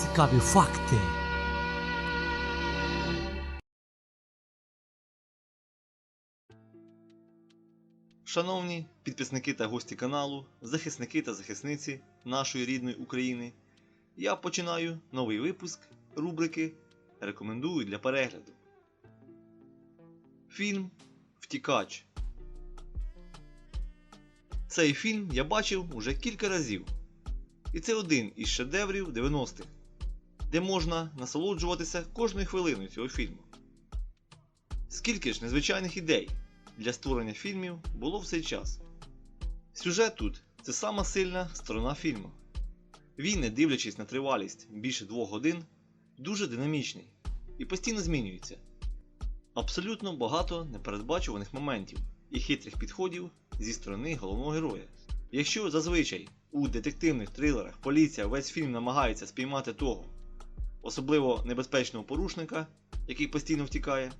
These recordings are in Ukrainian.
Цікаві факти. Шановні підписники та гості каналу, захисники та захисниці нашої рідної України, я починаю новий випуск рубрики Рекомендую для перегляду. Фільм Втікач. Цей фільм я бачив уже кілька разів. І це один із шедеврів 90-х, де можна насолоджуватися кожною хвилиною цього фільму. Скільки ж незвичайних ідей для створення фільмів було в цей час. Сюжет тут це сама сильна сторона фільму. Він, не дивлячись на тривалість більше двох годин, дуже динамічний і постійно змінюється. Абсолютно багато непередбачуваних моментів і хитрих підходів зі сторони головного героя. Якщо зазвичай у детективних трилерах поліція весь фільм намагається спіймати того, особливо небезпечного порушника, який постійно втікає,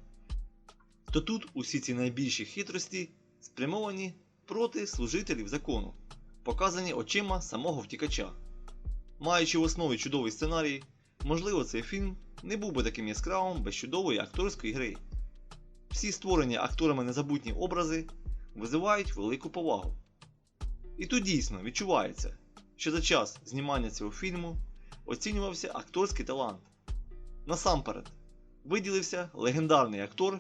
то тут усі ці найбільші хитрості спрямовані проти служителів закону, показані очима самого втікача. Маючи в основі чудовий сценарій, можливо, цей фільм не був би таким яскравим без чудової акторської гри. Всі створені акторами незабутні образи визивають велику повагу. І тут дійсно відчувається, що за час знімання цього фільму оцінювався акторський талант. Насамперед, виділився легендарний актор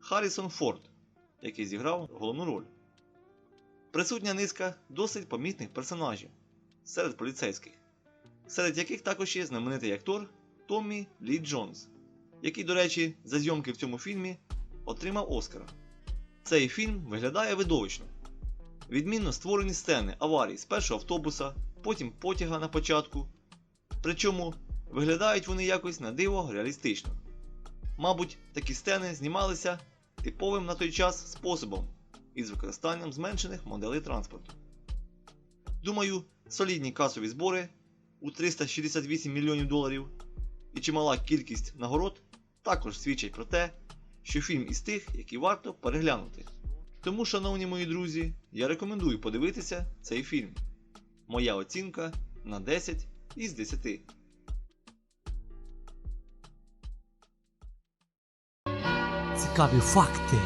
Харрісон Форд, який зіграв головну роль. Присутня низка досить помітних персонажів серед поліцейських, серед яких також є знаменитий актор Томмі Лі Джонс, який, до речі, за зйомки в цьому фільмі отримав Оскара. Цей фільм виглядає видовищно. Відмінно створені сцени аварій з першого автобуса, потім потяга на початку. Причому виглядають вони якось на диво реалістично. Мабуть, такі сцени знімалися типовим на той час способом із використанням зменшених моделей транспорту. Думаю, солідні касові збори у 368 мільйонів доларів і чимала кількість нагород також свідчать про те, що фільм із тих, які варто переглянути. Тому, шановні мої друзі, я рекомендую подивитися цей фільм. Моя оцінка на 10 із 10. Цікаві факти.